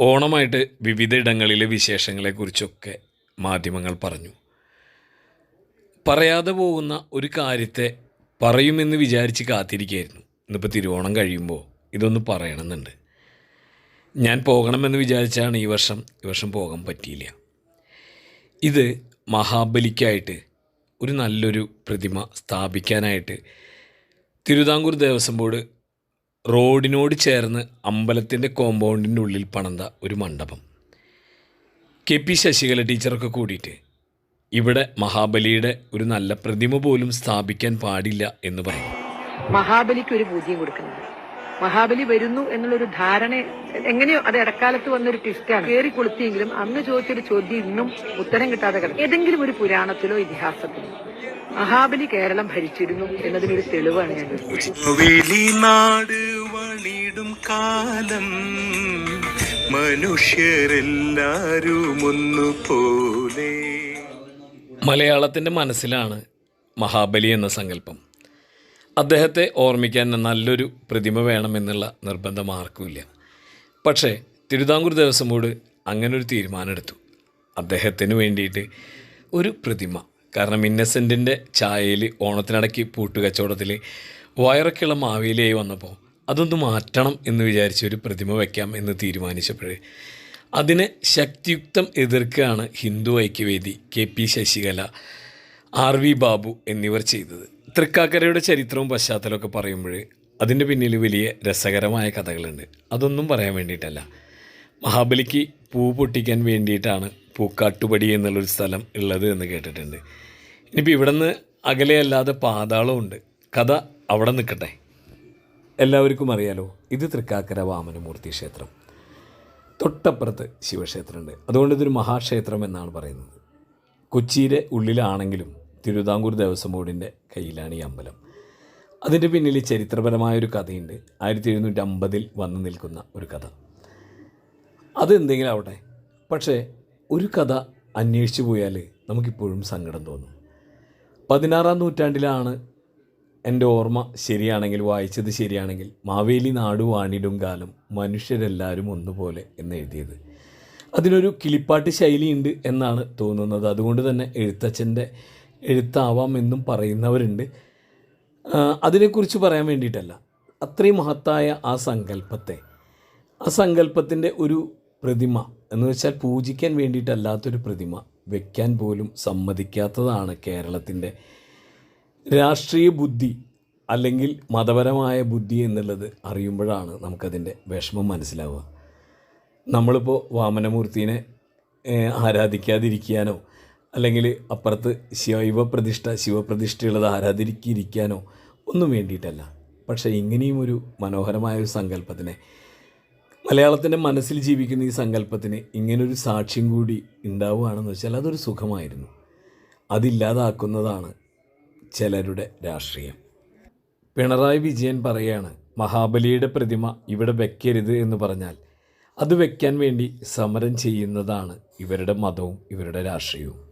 ഓണമായിട്ട് വിവിധ ഇടങ്ങളിലെ വിശേഷങ്ങളെക്കുറിച്ചൊക്കെ മാധ്യമങ്ങൾ പറഞ്ഞു. പറയാതെ പോകുന്ന ഒരു കാര്യത്തെ പറയുമെന്ന് വിചാരിച്ച് കാത്തിരിക്കുകയായിരുന്നു. ഇന്നിപ്പോൾ തിരുവോണം കഴിയുമ്പോൾ ഇതൊന്ന് പറയണമെന്നുണ്ട്. ഞാൻ പോകണമെന്ന് വിചാരിച്ചാണ് ഈ വർഷം ഈ വർഷം പോകാൻ പറ്റിയില്ല. ഇത് മഹാബലിക്കായിട്ട് ഒരു നല്ലൊരു പ്രതിമ സ്ഥാപിക്കാനായിട്ട് തിരുവിതാംകൂർ ദേവസ്വം ബോർഡ് റോഡിനോട് ചേർന്ന് അമ്പലത്തിന്റെ കോമ്പൗണ്ടിന്റെ ഉള്ളിൽ പണന്ത ഒരു മണ്ഡപം. കെ പി ശശികല ടീച്ചറൊക്കെ കൂടിയിട്ട് ഇവിടെ മഹാബലിയുടെ ഒരു നല്ല പ്രതിമ പോലും സ്ഥാപിക്കാൻ പാടില്ല എന്ന് പറയും. മഹാബലിക്ക് ഒരു പൂജ്യം കൊടുക്കുന്നത് മഹാബലി വരുന്നു എന്നുള്ളൊരു ധാരണ എങ്ങനെയോ അത് ഇടക്കാലത്ത് വന്നൊരു ട്വിസ്റ്റാണ് കയറി കൊളുത്തിയെങ്കിലും അന്ന് ചോദിച്ചൊരു ചോദ്യം ഇന്നും ഉത്തരം കിട്ടാതെ കിടക്കും. ഏതെങ്കിലും ഒരു പുരാണത്തിലോ ഇതിഹാസത്തിലോ മഹാബലി കേരളം ഭരിച്ചിരുന്നു എന്നതിനൊരു തെളിവാണ് ഞാൻ. വെളിനാട് കാലം മനുഷ്യരെല്ലാരും ഒന്നുപോലെ മലയാളത്തിന്റെ മനസ്സിലാണ് മഹാബലി എന്ന സങ്കല്പം. അദ്ദേഹത്തെ ഓർമ്മിക്കാൻ നല്ലൊരു പ്രതിമ വേണമെന്നുള്ള നിർബന്ധം ആർക്കുമില്ല. പക്ഷേ തിരുവിതാംകൂർ ദേവസ്വം ബോർഡ് അങ്ങനൊരു തീരുമാനമെടുത്തു. അദ്ദേഹത്തിന് വേണ്ടിയിട്ട് ഒരു പ്രതിമ. കാരണം ഇന്നസെന്റിന്റെ ചായയിൽ ഓണത്തിനടക്കി പൂട്ടുകച്ചവടത്തിൽ വയറൊക്കെയുള്ള മാവേലിയായി വന്നപ്പോൾ അതൊന്ന് മാറ്റണം എന്ന് വിചാരിച്ച് ഒരു പ്രതിമ വയ്ക്കാം എന്ന് തീരുമാനിച്ചപ്പോൾ അതിനെ ശക്തിയുക്തം എതിർക്കുകയാണ് Hindu Aikyavedi K P Sasikala R V Babu എന്നിവർ ചെയ്തത്. തൃക്കാക്കരയുടെ ചരിത്രവും പശ്ചാത്തലമൊക്കെ പറയുമ്പോൾ അതിന്റെ പിന്നിൽ വലിയ രസകരമായ കഥകളുണ്ട്. അതൊന്നും പറയാൻ വേണ്ടിയിട്ടല്ല. മഹാബലിക്ക് പൂ പൊട്ടിക്കാൻ വേണ്ടിയിട്ടാണ് പൂക്കാട്ടുപടി എന്നുള്ളൊരു സ്ഥലം ഉള്ളത് എന്ന് കേട്ടിട്ടുണ്ട്. ഇനിയിപ്പോൾ ഇവിടെ നിന്ന് അകലെയല്ലാതെ പാതാളമുണ്ട് കഥ അവിടെ നിൽക്കട്ടെ. എല്ലാവർക്കും അറിയാലോ ഇത് തൃക്കാക്കര വാമനമൂർത്തി ക്ഷേത്രം. തൊട്ടപ്പുറത്ത് ശിവക്ഷേത്രമുണ്ട്. അതുകൊണ്ട് ഇതൊരു മഹാക്ഷേത്രം എന്നാണ് പറയുന്നത്. കൊച്ചിയിലെ ഉള്ളിലാണെങ്കിലും തിരുവിതാംകൂർ ദേവസ്വം ബോർഡിന്റെ കയ്യിലാണ് ഈ അമ്പലം. അതിന്റെ പിന്നിൽ ചരിത്രപരമായ ഒരു കഥയുണ്ട്. ആയിരത്തി എഴുന്നൂറ്റി അമ്പതിൽ വന്നു നിൽക്കുന്ന ഒരു കഥ. അതെന്തെങ്കിലും ആവട്ടെ. പക്ഷേ ഒരു കഥ അന്വേഷിച്ചു പോയാൽ നമുക്കിപ്പോഴും സങ്കടം തോന്നും. പതിനാറാം നൂറ്റാണ്ടിലാണ് എന്റെ ഓർമ്മ ശരിയാണെങ്കിൽ വായിച്ചത് ശരിയാണെങ്കിൽ മാവേലി നാടു വാണിടും കാലം മനുഷ്യരെല്ലാവരും ഒന്നുപോലെ എന്ന് എഴുതിയത്. അതിനൊരു കിളിപ്പാട്ട് ശൈലിയുണ്ട് എന്നാണ് തോന്നുന്നത്. അതുകൊണ്ട് തന്നെ എഴുത്തച്ഛന്റെ എഴുത്താവാം എന്നും പറയുന്നവരുണ്ട്. അതിനെക്കുറിച്ച് പറയാൻ വേണ്ടിയിട്ടല്ല. അത്രയും മഹത്തായ ആ സങ്കല്പത്തെ. ആ സങ്കല്പത്തിന്റെ ഒരു പ്രതിമ എന്ന് വെച്ചാൽ പൂജിക്കാൻ വേണ്ടിയിട്ടല്ലാത്തൊരു പ്രതിമ വെക്കാൻ പോലും സമ്മതിക്കാത്തതാണ് കേരളത്തിന്റെ രാഷ്ട്രീയ ബുദ്ധി അല്ലെങ്കിൽ മതപരമായ ബുദ്ധി എന്നുള്ളത് അറിയുമ്പോഴാണ് നമുക്കതിന്റെ വിഷമം മനസ്സിലാവുക. നമ്മളിപ്പോൾ വാമനമൂർത്തിനെ ആരാധിക്കാതിരിക്കാനോ അല്ലെങ്കിൽ അപ്പുറത്ത് ശൈവപ്രതിഷ്ഠ ശിവപ്രതിഷ്ഠയുള്ളത് ആരാധിക്കിരിക്കാനോ ഒന്നും വേണ്ടിയിട്ടല്ല. പക്ഷേ ഇങ്ങനെയും ഒരു മനോഹരമായ ഒരു സങ്കല്പത്തിനെ മലയാളത്തിന്റെ മനസ്സിൽ ജീവിക്കുന്ന ഈ സങ്കല്പത്തിന് ഇങ്ങനൊരു സാക്ഷ്യം കൂടി ഉണ്ടാവുകയാണെന്ന് വെച്ചാൽ അതൊരു സുഖമായിരുന്നു. അതില്ലാതാക്കുന്നതാണ് ചിലരുടെ രാഷ്ട്രീയം. പിണറായി വിജയൻ പറയാണ് മഹാബലിയുടെ പ്രതിമ ഇവിടെ വെക്കരുത് എന്ന് പറഞ്ഞാൽ അത് വെക്കാൻ വേണ്ടി സമരം ചെയ്യുന്നതാണ് ഇവരുടെ മതവും ഇവരുടെ രാഷ്ട്രീയവും.